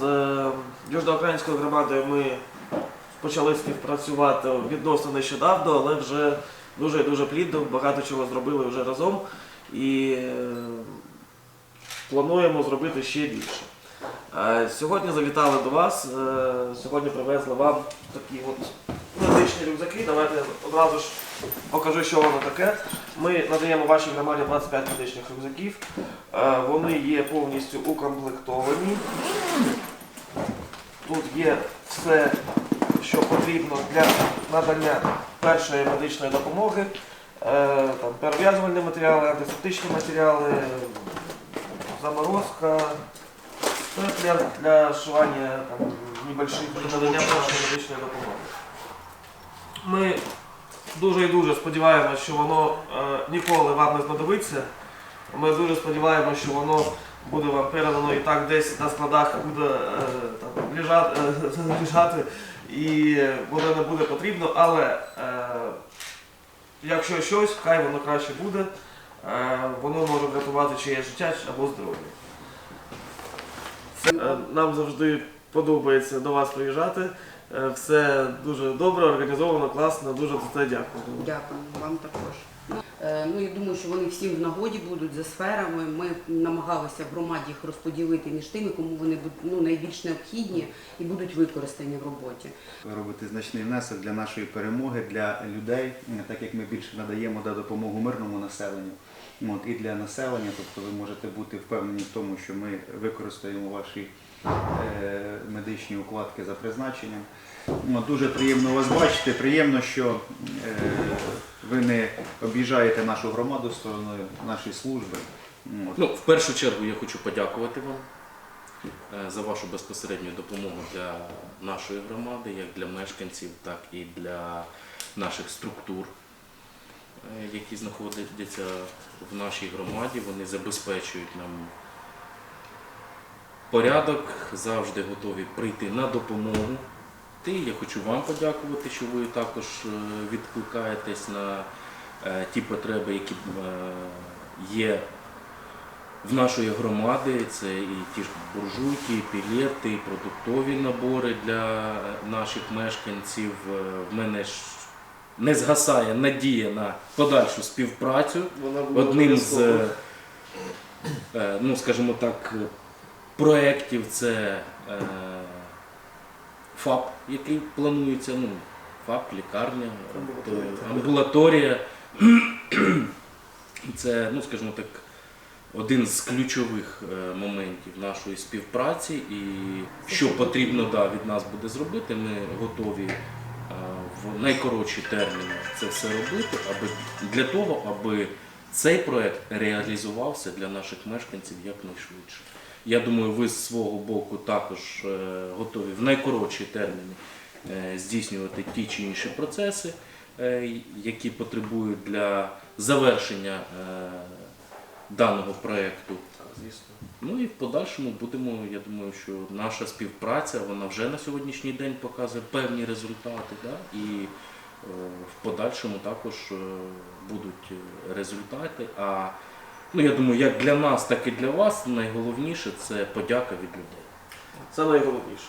З е, Южноукраїнською громадою ми почали співпрацювати відносно нещодавно, але вже дуже і дуже плідно, багато чого зробили вже разом і е, плануємо зробити ще більше. Е, Сьогодні завітали до вас, сьогодні привезли вам такі от медичні рюкзаки. Давайте одразу ж покажу, що воно таке. Ми надаємо вашій громаді 25 медичних рюкзаків. Е, Вони є повністю укомплектовані. Тут є все, що потрібно для надання першої медичної допомоги. Е, Там перев'язувальні матеріали, антисептичні матеріали, заморозка, степля для шивання там, небольших надання першої медичної допомоги. Ми дуже і дуже сподіваємося, що воно е, ніколи вам не знадобиться. Ми дуже сподіваємося, що воно буде вам передано і так десь на складах буде е, там, лежати, е, лежати і воно не буде потрібно, але е, якщо щось, хай воно краще буде, е, воно може врятувати чиєсь життя або здоров'я. Це, е, Нам завжди подобається до вас приїжджати. Е, Все дуже добре, організовано, класно, дуже за це дякую. Дякую, вам також. Е, Ну, я думаю, що вони всім в нагоді будуть за сферами. Ми намагалися в громаді їх розподілити між тими, кому вони будуть ну, найбільш необхідні і будуть використані в роботі. робити значний внесок для нашої перемоги, для людей, е, так як ми більше надаємо да, допомогу мирному населенню. От, і для населення, тобто ви можете бути впевнені в тому, що ми використаємо ваші медичні укладки за призначенням. Дуже приємно вас бачити. Приємно, що е, ви не об'їжджаєте нашу громаду стороною нашої служби. Ну, в першу чергу я хочу подякувати вам е, за вашу безпосередню допомогу для нашої громади, як для мешканців, так і для наших структур, е, які знаходяться в нашій громаді. Вони забезпечують нам порядок, завжди готові прийти на допомогу. Ти, я хочу вам подякувати, що ви також е, відкликаєтесь на е, ті потреби, які е, є в нашої громади. Це і ті ж буржуйки, і пілети, і продуктові набори для наших мешканців. В мене ж не згасає надія на подальшу співпрацю Вона буде одним з, ну, скажімо так, проєктів це е, ФАП, який планується. Ну, ФАП, лікарня, Амбулаторія. амбулаторія. Це, ну, скажімо так, один з ключових е, моментів нашої співпраці. І що потрібно да, від нас буде зробити, ми готові е, в найкоротші терміни це все робити, аби для того, аби цей проект реалізувався для наших мешканців якнайшвидше. Я думаю, ви з свого боку також е, готові в найкоротші терміни е, здійснювати ті чи інші процеси, е, які потребують для завершення даного проекту. Звісно. Ну і в подальшому будемо, я думаю, що наша співпраця вона вже на сьогоднішній день показує певні результати. Да? І в подальшому також будуть результати. А ну, я думаю, як для нас, так і для вас найголовніше це подяка від людей. Це найголовніше.